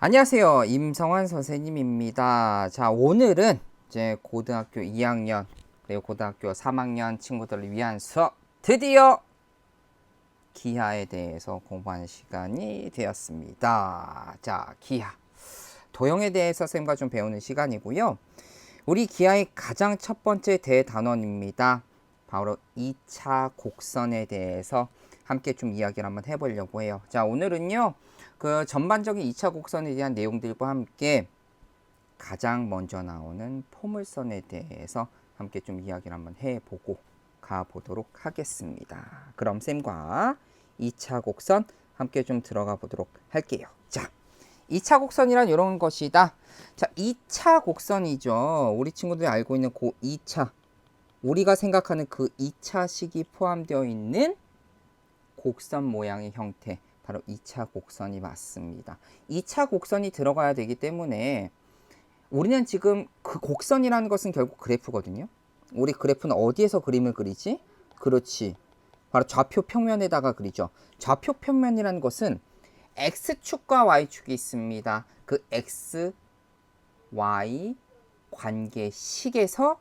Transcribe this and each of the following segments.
안녕하세요. 임성환 선생님입니다. 자, 오늘은 이제 고등학교 2학년 그리고 고등학교 3학년 친구들을 위한 수업 드디어 기하에 대해서 공부하는 시간이 되었습니다. 자, 기하. 도형에 대해서 쌤과 좀 배우는 시간이고요. 우리 기하의 가장 첫 번째 대단원입니다. 바로 2차 곡선에 대해서 함께 좀 이야기를 한번 해보려고 해요. 자, 오늘은요. 그 전반적인 2차 곡선에 대한 내용들과 함께 가장 먼저 나오는 포물선에 대해서 함께 좀 이야기를 한번 해보고 가보도록 하겠습니다. 그럼 쌤과 2차 곡선 함께 좀 들어가 보도록 할게요. 자, 2차 곡선이란 이런 것이다. 자, 2차 곡선이죠. 우리 친구들이 알고 있는 그 2차. 우리가 생각하는 그 2차 식이 포함되어 있는 곡선 모양의 형태. 바로 2차 곡선이 맞습니다. 2차 곡선이 들어가야 되기 때문에 우리는 지금 그 곡선이라는 것은 결국 그래프거든요. 우리 그래프는 어디에서 그림을 그리지? 그렇지. 바로 좌표 평면에다가 그리죠. 좌표 평면이라는 것은 x축과 y축이 있습니다. 그 x, y 관계식에서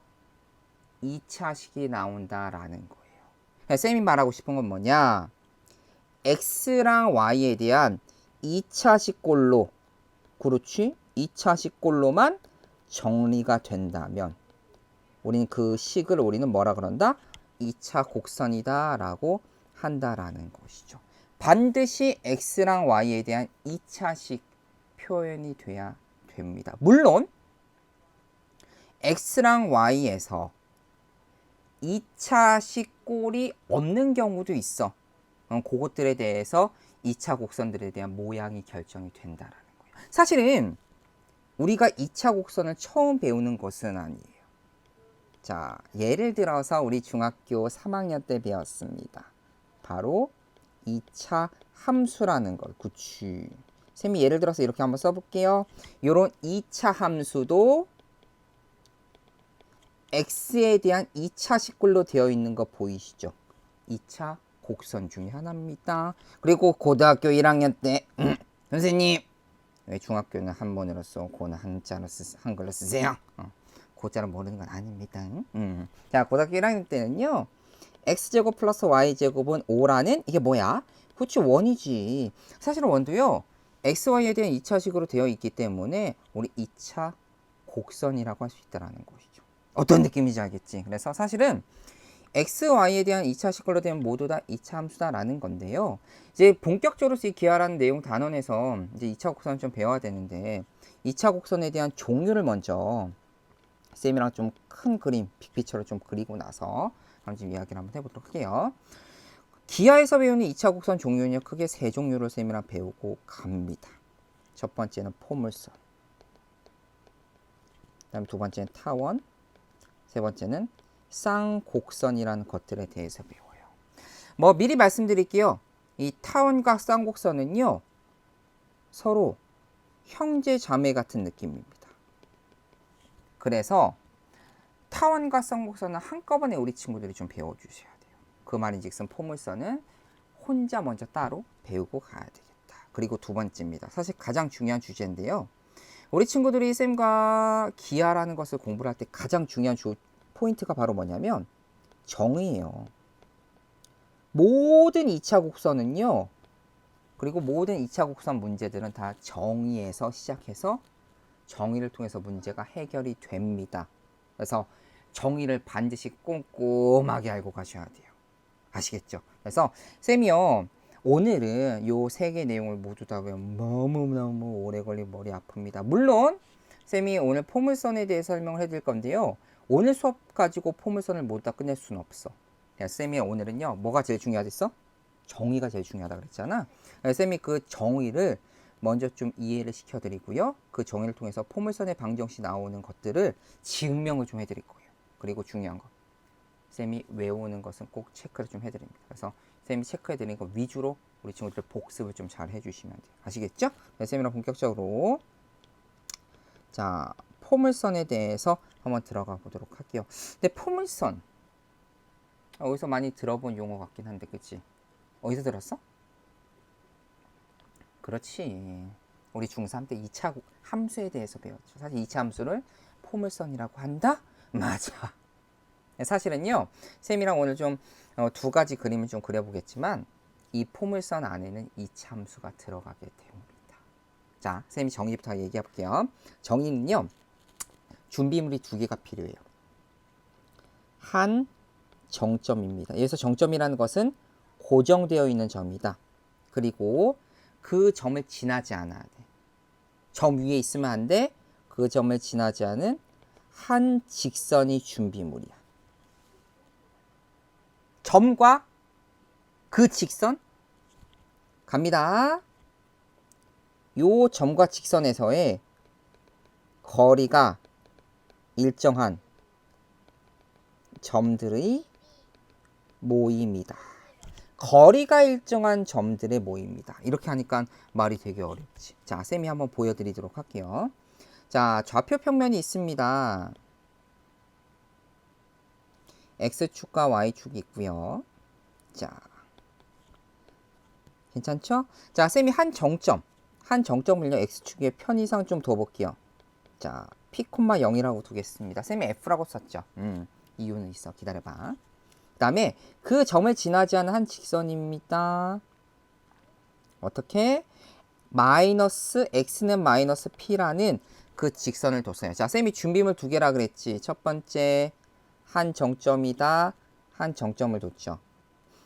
2차식이 나온다라는 거예요. 쌤이 말하고 싶은 건 뭐냐? X랑 y에 대한 2차식 꼴로 그렇지? 2차식 꼴로만 정리가 된다면 우리는 그 식을 우리는 뭐라 그런다? 2차 곡선이다 라고 한다라는 것이죠. 반드시 x랑 y에 대한 2차식 표현이 돼야 됩니다. 물론 x랑 y에서 2차식 꼴이 없는 경우도 있어. 어, 그것들에 대해서 2차 곡선들에 대한 모양이 결정이 된다라는 거예요. 사실은 우리가 2차 곡선을 처음 배우는 것은 아니에요. 자, 예를 들어서 우리 중학교 3학년 때 배웠습니다. 바로 2차 함수라는 걸. 그치. 쌤이 예를 들어서 이렇게 한번 써볼게요. 요런 2차 함수도 x에 대한 2차 식글로 되어 있는 거 보이시죠? 2차 곡선 중에 하나입니다. 그리고 고등학교 1학년 때 선생님 왜 중학교는 한 번으로 써 고는 한자로 쓰, 한글로 쓰세요. 어, 고자로 모르는 건 아닙니다. 음. 자 고등학교 1학년 때는요. x제곱 플러스 y제곱은 5라는 이게 뭐야? 그치 원이지. 사실은 원도요. xy에 대한 2차식으로 되어 있기 때문에 우리 2차 곡선이라고 할 수 있다는 것이죠. 어떤 느낌인지 알겠지? 그래서 사실은 x, y에 대한 2차 식걸로 되면 모두 다 2차 함수다라는 건데요. 이제 본격적으로 쓰이 기하라는 내용 단원에서 이제 2차 곡선을 좀 배워야 되는데 2차 곡선에 대한 종류를 먼저 쌤이랑 좀 큰 그림, 빅피처를 좀 그리고 나서 한번 좀 이야기를 한번 해보도록 할게요. 기하에서 배우는 2차 곡선 종류는요, 크게 세 종류를 쌤이랑 배우고 갑니다. 첫 번째는 포물선. 그 다음 두 번째는 타원. 세 번째는 쌍곡선이라는 것들에 대해서 배워요. 뭐 미리 말씀드릴게요. 이 타원과 쌍곡선은요. 서로 형제 자매 같은 느낌입니다. 그래서 타원과 쌍곡선은 한꺼번에 우리 친구들이 좀 배워 주셔야 돼요. 그 말인즉슨 포물선은 혼자 먼저 따로 배우고 가야 되겠다. 그리고 두 번째입니다. 사실 가장 중요한 주제인데요. 우리 친구들이 쌤과 기하라는 것을 공부를 할 때 가장 중요한 주, 포인트가 바로 뭐냐면 정의예요. 모든 2차 곡선은요. 그리고 모든 2차 곡선 문제들은 다 정의에서 시작해서 정의를 통해서 문제가 해결이 됩니다. 그래서 정의를 반드시 꼼꼼하게 알고 가셔야 돼요. 아시겠죠? 그래서 쌤이요. 오늘은 요 세 개 내용을 모두 다 외우면 너무너무 오래 걸리고 머리 아픕니다. 물론 쌤이 오늘 포물선에 대해 설명을 해드릴 건데요. 오늘 수업 가지고 포물선을 모두 다 끝낼 수는 없어. 야, 쌤이 오늘은요, 뭐가 제일 중요하겠어? 정의가 제일 중요하다 그랬잖아. 쌤이 그 정의를 먼저 좀 이해를 시켜드리고요. 그 정의를 통해서 포물선의 방정식 나오는 것들을 증명을 좀 해드릴 거예요. 그리고 중요한 거. 쌤이 외우는 것은 꼭 체크를 좀 해드립니다. 그래서 쌤이 체크해드리는 거 위주로 우리 친구들 복습을 좀 잘 해주시면 돼요. 아시겠죠? 네, 쌤이랑 본격적으로 자 포물선에 대해서 한번 들어가 보도록 할게요. 근데 포물선 어디서 많이 들어본 용어 같긴 한데 그치? 어디서 들었어? 그렇지. 우리 중3 때 2차 함수에 대해서 배웠죠. 사실 2차 함수를 포물선이라고 한다? 맞아. 사실은요, 쌤이랑 오늘 좀 두 가지 그림을 좀 그려보겠지만, 이 포물선 안에는 2차 함수가 들어가게 됩니다. 자, 쌤이 정의부터 얘기해 볼게요. 정의는요, 준비물이 두 개가 필요해요. 한 정점입니다. 여기서 정점이라는 것은 고정되어 있는 점이다. 그리고 그 점을 지나지 않아야 돼. 점 위에 있으면 안 돼. 그 점을 지나지 않은 한 직선이 준비물이야. 점과 그 직선 갑니다. 요 점과 직선에서의 거리가 일정한 점들의 모임이다. 거리가 일정한 점들의 모임이다. 이렇게 하니까 말이 되게 어렵지. 자, 쌤이 한번 보여드리도록 할게요. 자, 좌표 평면이 있습니다. x축과 y축이 있고요. 자, 괜찮죠? 자, 쌤이 한 정점, 한 정점을요, x축에 편의상 좀 둬볼게요. 자, p, 0이라고 두겠습니다. 쌤이 f라고 썼죠. 음, 이유는 있어. 기다려봐. 그 다음에 그 점을 지나지 않은 한 직선입니다. 어떻게? 마이너스 x는 마이너스 p라는 그 직선을 뒀어요. 자, 쌤이 준비물 두 개라 그랬지. 첫 번째 한 정점이다. 한 정점을 뒀죠.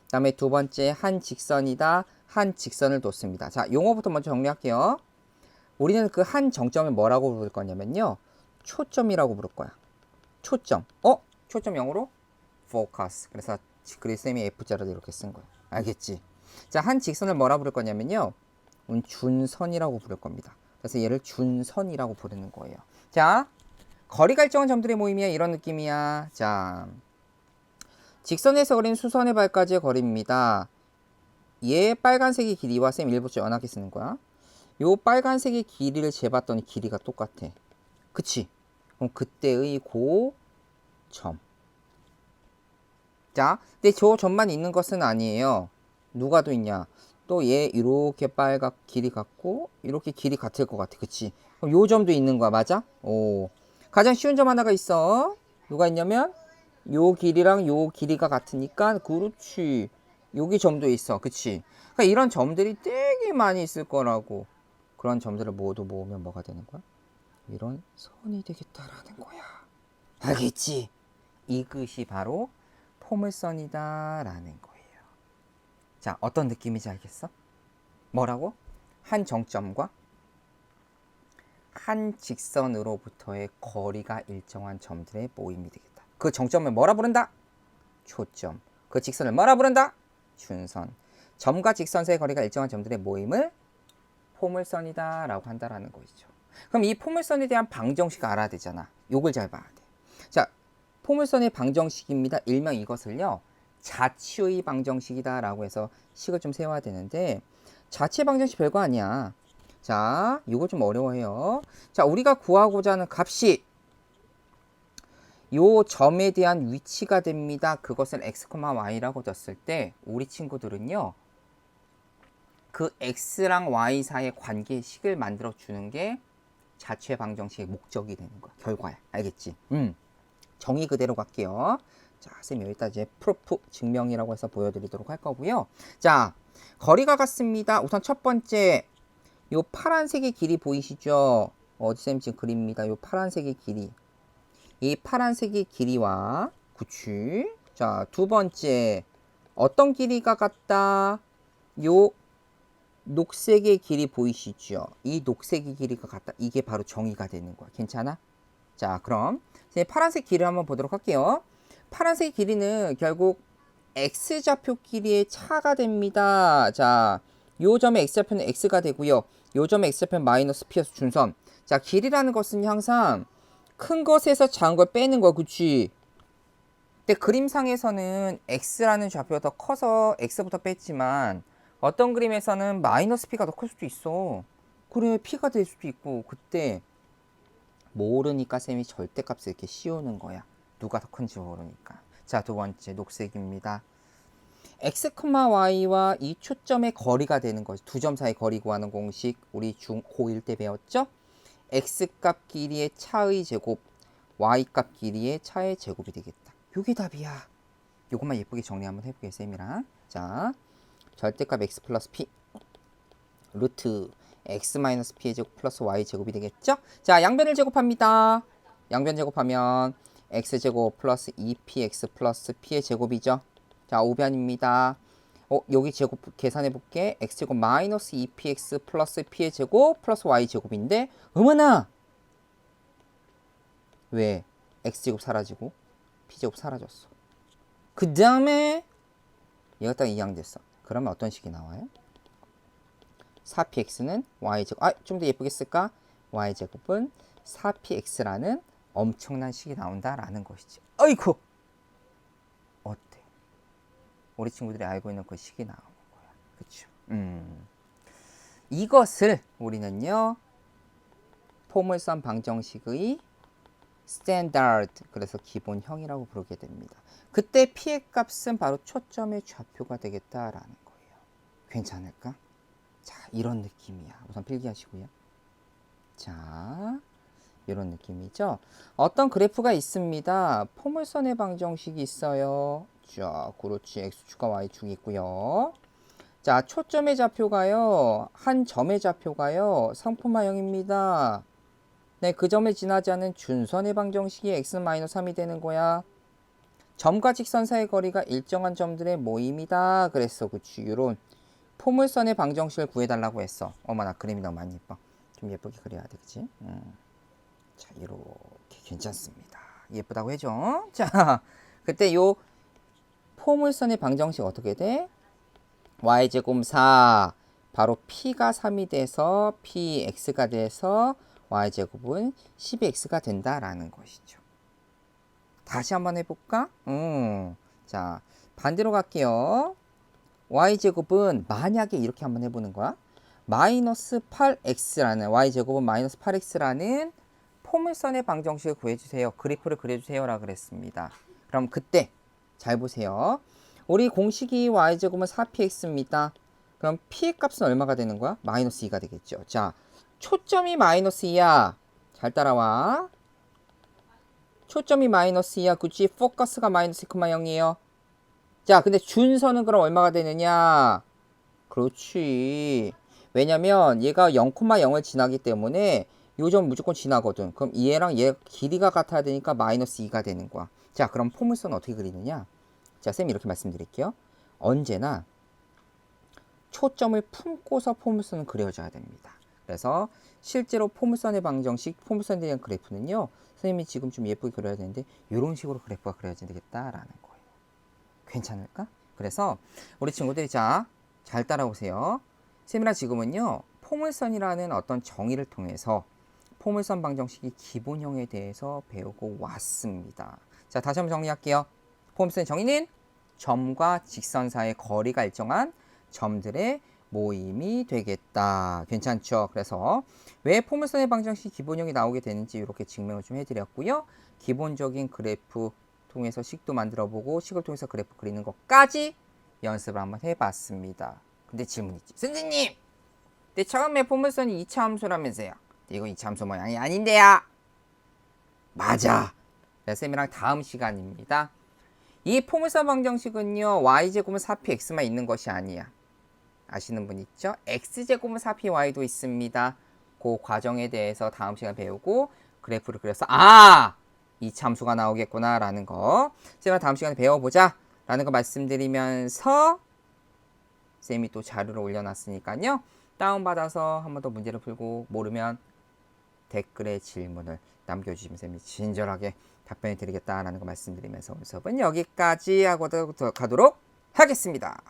그 다음에 두 번째 한 직선이다. 한 직선을 뒀습니다. 자, 용어부터 먼저 정리할게요. 우리는 그 한 정점을 뭐라고 부를 거냐면요. 초점이라고 부를 거야. 초점. 어? 초점 영어로? focus. 그래서 그래서 쌤이 F자로 이렇게 쓴 거야. 알겠지? 자, 한 직선을 뭐라 부를 거냐면요. 음, 준선이라고 부를 겁니다. 그래서 얘를 준선이라고 부르는 거예요. 자, 거리가 일정한 점들의 모임이야. 이런 느낌이야. 자, 직선에서 그린 수선의 발까지의 거리입니다. 얘 빨간색의 길이와 쌤 일부 연하게 쓰는 거야. 요 빨간색의 길이를 재봤더니 길이가 똑같아. 그치? 그럼 그때의 고 점. 자, 근데 저 점만 있는 것은 아니에요. 누가 또 있냐? 또 얘 이렇게 빨갛 길이 같고 이렇게 길이 같을 것 같아. 그치? 그럼 요 점도 있는 거야. 맞아? 오. 가장 쉬운 점 하나가 있어. 누가 있냐면 요 길이랑 요 길이가 같으니까 그렇지. 여기 점도 있어. 그치? 그러니까 이런 점들이 되게 많이 있을 거라고. 그런 점들을 모두 모으면 뭐가 되는 거야? 이런 선이 되겠다라는 거야. 알겠지? 이것이 바로 포물선이다라는 거예요. 자, 어떤 느낌인지 알겠어? 뭐라고? 한 정점과 한 직선으로부터의 거리가 일정한 점들의 모임이 되겠다. 그 정점을 뭐라 부른다? 초점. 그 직선을 뭐라 부른다? 준선. 점과 직선 사이의 거리가 일정한 점들의 모임을 포물선이다라고 한다라는 것이죠. 그럼 이 포물선에 대한 방정식 알아야 되잖아. 요걸 잘 봐야 돼. 자, 포물선의 방정식입니다. 일명 이것을요. 자치의 방정식이다 라고 해서 식을 좀 세워야 되는데 자치의 방정식 별거 아니야. 자, 이거 좀 어려워해요. 자, 우리가 구하고자 하는 값이 요 점에 대한 위치가 됩니다. 그것을 x, y라고 뒀을 때 우리 친구들은요. 그 x랑 y 사이의 관계식을 만들어 주는 게 자체 방정식의 목적이 되는 거야. 결과야. 알겠지? 음. 정의 그대로 갈게요. 자, 쌤 여기다 이제 프로프 증명이라고 해서 보여드리도록 할 거고요. 자, 거리가 같습니다. 우선 첫 번째, 요 파란색의 길이 보이시죠? 어디 쌤 지금 그립니다. 요 파란색의 길이. 이 파란색의 길이와 구치. 자, 두 번째, 어떤 길이가 같다? 요 녹색의 길이 보이시죠? 이 녹색의 길이가 같다. 이게 바로 정의가 되는 거야. 괜찮아? 자, 그럼 파란색 길이를 한번 보도록 할게요. 파란색 길이는 결국 x좌표 길이의 차가 됩니다. 자, 요 점의 x좌표는 x가 되고요. 요 점의 x좌표는 마이너스 p여서 준선. 자, 길이라는 것은 항상 큰 것에서 작은 걸 빼는 거야. 그치? 근데 그림상에서는 x라는 좌표가 더 커서 x부터 뺐지만 어떤 그림에서는 마이너스 p가 더 클 수도 있어. 그래, p가 될 수도 있고 그때 모르니까 쌤이 절대값을 이렇게 씌우는 거야. 누가 더 큰지 모르니까. 자, 두 번째 녹색입니다. x, y와 이 초점의 거리가 되는 거지. 두점 사이 거리 구하는 공식 우리 중 고1 때 배웠죠? x 값 길이의 차의 제곱, y 값 길이의 차의 제곱이 되겠다. 요게 답이야. 요것만 예쁘게 정리 한번 해볼게요, 쌤이랑. 자, 절대값 x 플러스 p 루트 x 마이너스 p의 제곱 플러스 y 제곱이 되겠죠? 자, 양변을 제곱합니다. 양변 제곱하면 x 제곱 플러스 2px 플러스 p의 제곱이죠. 자, 오변입니다. 어, 여기 제곱 계산해 볼게. x 제곱 마이너스 2px 플러스 p의 제곱 플러스 y 제곱인데 어머나! 왜 x 제곱 사라지고 p 제곱 사라졌어. 그 다음에 얘가 딱 이항됐어. 그러면 어떤 식이 나와요? 4px는 y제곱 아 좀 더 예쁘게 쓸까? y제곱은 4px라는 엄청난 식이 나온다라는 것이지 어이쿠 어때? 우리 친구들이 알고 있는 그 식이 나오는 거야 그쵸? 음. 이것을 우리는요 포물선 방정식의 스탠다드 그래서 기본형이라고 부르게 됩니다 그때 p의 값은 바로 초점의 좌표가 되겠다라는 거예요 괜찮을까? 자, 이런 느낌이야. 우선 필기하시고요. 자, 이런 느낌이죠. 어떤 그래프가 있습니다. 포물선의 방정식이 있어요. 자, 그렇지. x축과 y축이 있고요. 자, 초점의 좌표가요. 한 점의 좌표가요. 상품화형입니다. 네, 그 점을 지나지 않은 준선의 방정식이 x-3이 되는 거야. 점과 직선 사이의 거리가 일정한 점들의 모임이다. 그랬어. 그치. 요런 포물선의 방정식을 구해달라고 했어. 어머나 그림이 너무 많이 예뻐. 좀 예쁘게 그려야 되겠지? 음. 자 이렇게 괜찮습니다. 예쁘다고 해줘. 자 그때 요 포물선의 방정식 어떻게 돼? y제곱 4 바로 p가 3이 돼서 px가 돼서 y제곱은 12x가 된다라는 것이죠. 다시 한번 해볼까? 음. 자 반대로 갈게요. y제곱은 만약에 이렇게 한번 해보는 거야. 마이너스 8x라는 y제곱은 마이너스 8x라는 포물선의 방정식을 구해주세요. 그래프를 그려주세요라 그랬습니다. 그럼 그때 잘 보세요. 우리 공식이 y제곱은 4px입니다. 그럼 p의 값은 얼마가 되는 거야? 마이너스 2가 되겠죠. 자, 초점이 마이너스 2야. 잘 따라와. 초점이 마이너스 2야. 그치? 포커스가 마이너스 2,0이에요. 자, 근데 준선은 그럼 얼마가 되느냐? 그렇지. 왜냐면 얘가 0,0을 지나기 때문에 요점 무조건 지나거든. 그럼 얘랑 얘 길이가 같아야 되니까 마이너스 2가 되는 거야. 자, 그럼 포물선 어떻게 그리느냐? 자, 쌤이 이렇게 말씀드릴게요. 언제나 초점을 품고서 포물선은 그려져야 됩니다. 그래서 실제로 포물선의 방정식, 포물선에 대한 그래프는요. 선생님이 지금 좀 예쁘게 그려야 되는데 이런 식으로 그래프가 그려야 되겠다라는 거예요. 괜찮을까? 그래서 우리 친구들이 자, 잘 따라오세요. 쌤이랑 지금은요, 포물선이라는 어떤 정의를 통해서 포물선 방정식이 기본형에 대해서 배우고 왔습니다. 자, 다시 한번 정리할게요. 포물선 정의는 점과 직선 사이의 거리가 일정한 점들의 모임이 되겠다. 괜찮죠? 그래서 왜 포물선의 방정식 기본형이 나오게 되는지 이렇게 증명을 좀 해드렸고요. 기본적인 그래프 통해서 식도 만들어 보고 식을 통해서 그래프 그리는 것까지 연습을 한번 해봤습니다. 근데 질문 있지. 선생님! 근데 처음에 포물선이 2차 함수라면서요. 이거 2차 함수 모양이 아닌데요. 맞아. 네, 쌤이랑 다음 시간입니다. 이 포물선 방정식은요. y제곱은 4px만 있는 것이 아니야. 아시는 분 있죠? x제곱은 4py도 있습니다. 그 과정에 대해서 다음 시간 배우고 그래프를 그려서 아! 이 참수가 나오겠구나 라는 거 제가 다음 시간에 배워보자 라는 거 말씀드리면서 쌤이 또 자료를 올려놨으니까요 다운받아서 한 번 더 문제를 풀고 모르면 댓글에 질문을 남겨주시면 쌤이 친절하게 답변해 드리겠다라는 거 말씀드리면서 오늘 수업은 여기까지 하고 가도록 하겠습니다.